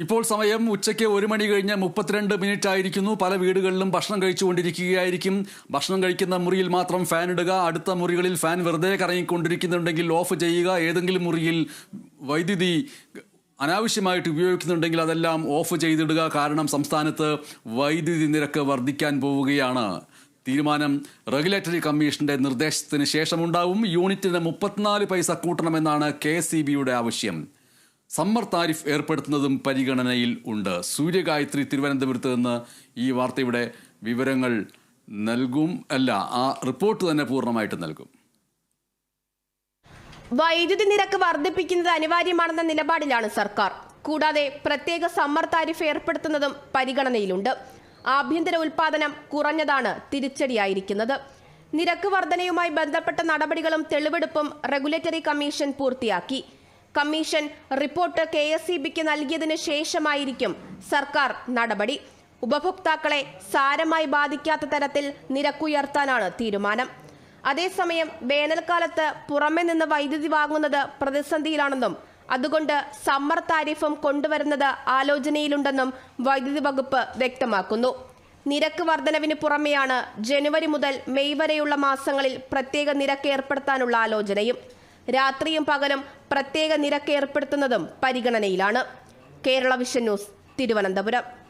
ഇപ്പോൾ സമയം ഉച്ചയ്ക്ക് ഒരു മണി കഴിഞ്ഞ് മുപ്പത്തിരണ്ട് മിനിറ്റ് ആയിരിക്കുന്നു. പല വീടുകളിലും ഭക്ഷണം കഴിച്ചുകൊണ്ടിരിക്കുകയായിരിക്കും. ഭക്ഷണം കഴിക്കുന്ന മുറിയിൽ മാത്രം ഫാൻ ഇടുക. അടുത്ത മുറികളിൽ ഫാൻ വെറുതെ കറങ്ങിക്കൊണ്ടിരിക്കുന്നുണ്ടെങ്കിൽ ഓഫ് ചെയ്യുക. ഏതെങ്കിലും മുറിയിൽ വൈദ്യുതി അനാവശ്യമായിട്ട് ഉപയോഗിക്കുന്നുണ്ടെങ്കിൽ അതെല്ലാം ഓഫ് ചെയ്തിടുക. കാരണം സംസ്ഥാനത്ത് വൈദ്യുതി നിരക്ക് വർദ്ധിക്കാൻ പോവുകയാണ്. തീരുമാനം റെഗുലേറ്ററി കമ്മീഷന്റെ നിർദ്ദേശത്തിന് ശേഷമുണ്ടാവും. യൂണിറ്റിന് മുപ്പത്തിനാല് പൈസ കൂട്ടണമെന്നാണ് കെ ആവശ്യം. സമ്മർ താരിഫ് ഏർപ്പെടുത്തുന്നതും പരിഗണനയിൽ ഉണ്ട്. സൂര്യഗായത്രി തിരുവനന്തപുരത്ത് നിന്ന് ഈ വാർത്തയുടെ വിവരങ്ങൾ നൽകും അല്ല ആ റിപ്പോർട്ട് തന്നെ പൂർണമായിട്ട് നൽകും. വൈദ്യുതി നിരക്ക് വർദ്ധിപ്പിക്കുന്നത് അനിവാര്യമാണെന്ന നിലപാടിലാണ് സർക്കാർ. കൂടാതെ പ്രത്യേക സമ്മർ താരിഫ് ഏർപ്പെടുത്തുന്നതും പരിഗണനയിലുണ്ട്. ആഭ്യന്തര ഉൽപാദനം കുറഞ്ഞതാണ് തിരിച്ചടിയായിരിക്കുന്നത്. നിരക്ക് വർധനയുമായി ബന്ധപ്പെട്ട നടപടികളും തെളിവെടുപ്പും റെഗുലേറ്ററി കമ്മീഷൻ പൂർത്തിയാക്കി. Commission report K S E ബിക്ക് നൽകിയതിനു ശേഷമായിരിക്കും സർക്കാർ നടപടി. ഉപഭോക്താക്കളെ സാരമായി ബാധിക്കാത്ത തരത്തിൽ നിരക്കുയർത്താനാണ് തീരുമാനം. അതേസമയം വേനൽക്കാലത്ത് പുറമെ നിന്ന് വൈദ്യുതി വാങ്ങുന്നത് പ്രതിസന്ധിയിലാണെന്നും അതുകൊണ്ട് സമ്മർ താരിഫും കൊണ്ടുവരുന്നത് ആലോചനയിലുണ്ടെന്നും വൈദ്യുതി വകുപ്പ് വ്യക്തമാക്കുന്നു. നിരക്ക് വർധനവിന് പുറമെയാണ് ജനുവരി മുതൽ മെയ് വരെയുള്ള മാസങ്ങളിൽ പ്രത്യേക നിരക്ക് ഏർപ്പെടുത്താനുള്ള ആലോചനയും. രാത്രിയും പകലും പ്രത്യേക നിരക്ക് ഏർപ്പെടുത്തുന്നതും പരിഗണനയിലാണ്. Kerala vision news Thiruvananthapuram.